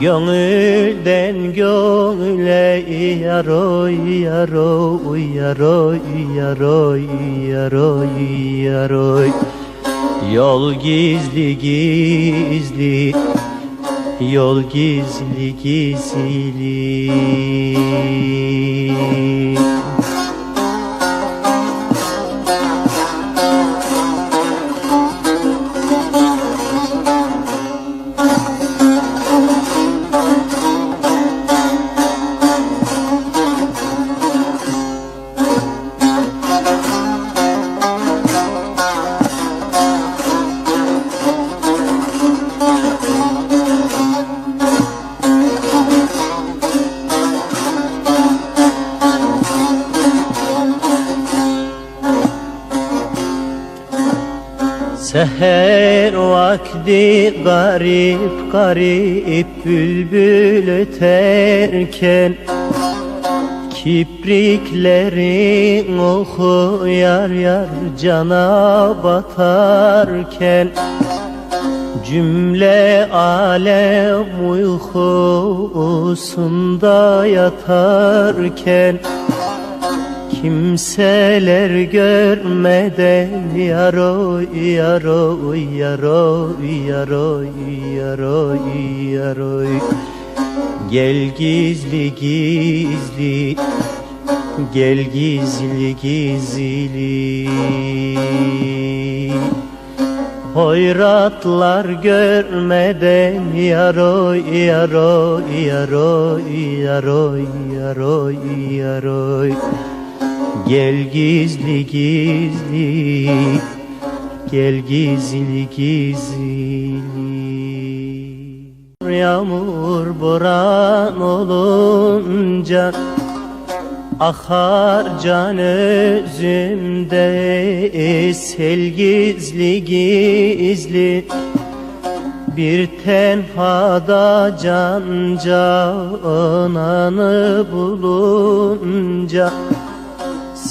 Gönülden gönüle yaroy yaroy yaroy yaroy yaroy yaroy Yol gizli gizli Yol gizli gizli Seher vakti garip garip bülbül öterken Kipriklerin oku yar yar cana batarken Cümle alem uykusunda yatarken Kimseler görmeden yaroy yaroy yaroy yaroy yaroy yaroy. Gel gizli gizli Gel gizli gizli. Hoyratlar görmeden yaroy yaroy yaroy yaroy yaroy yaroy Gel gizli gizli Gel gizli gizli. Yağmur boran olunca Akar can özümde sel gizli gizli. Bir tenhada can cananı bulunca